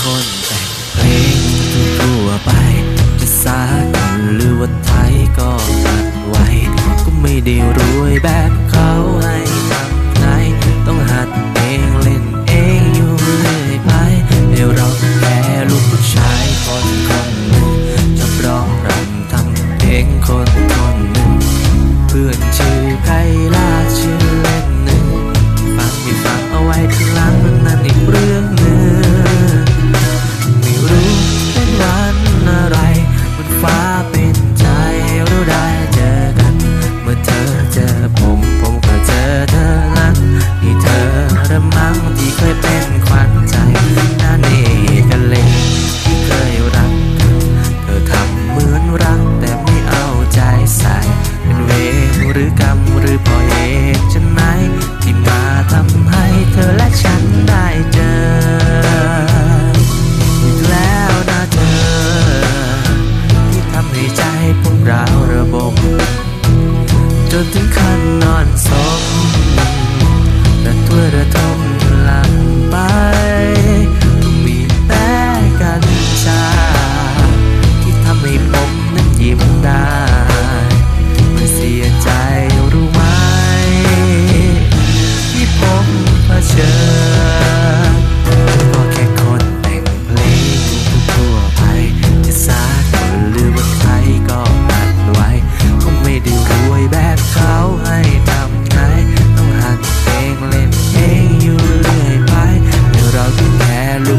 คนแต่งเพลงทั่วไป จะสากลหรือว่าไทยก็ตัดไว้ ก็ไม่ได้รวยแบบเขาให้ทำไงต้องหัดเองเล่นเองอยู่เรื่อยไปเดี๋ยวเราแค่ลูกผู้ชายคนคนหนึ่งจะร้องรำทำเพลงคนคนหนึ่งเพื่อน มังที่เคยเป็น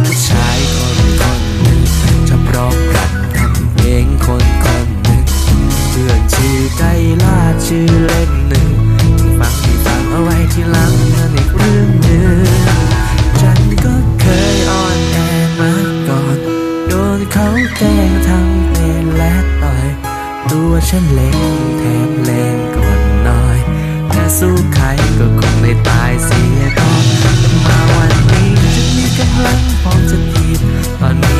ผู้ชายคนคนหนึ่งชอบรองรักทำเพงคนคนหนึ่งเพื่อนชื่อไกลาชื่อเล่นหนึ่งฟังที่ฟังเอาไว้ที่หลังนั่นอีกเรื่องหนึ่งฉันก็เคยอ่อนแอมาก่อนโดนเขาแกงทั้งเตะและต่อยตัวฉันเล็กแถมเล่ก่อนน้อยแต่สู้ใครก็คงไม่ตายเสียก่อน พลังพร้อมจะถีบตอน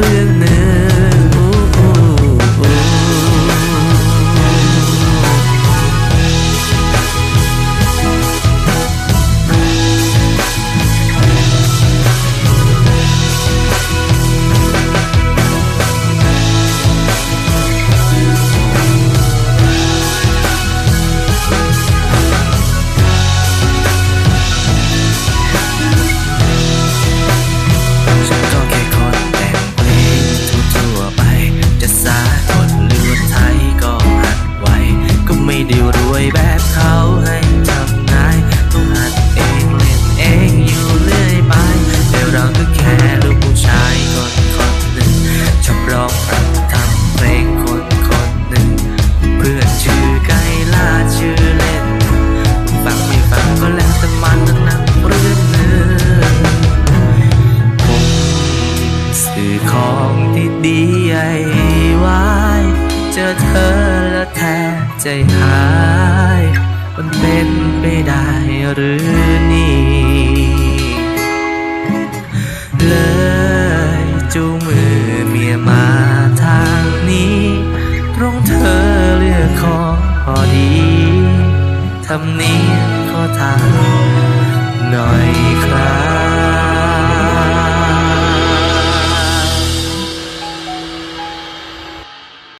เรื่องใน ใจหาย มันเป็นไปได้หรือนี่เลยจูมือเมียมาทางนี้ ตรงเธอเลือกของพอดีทำนี้ขอทางหน่อยครับ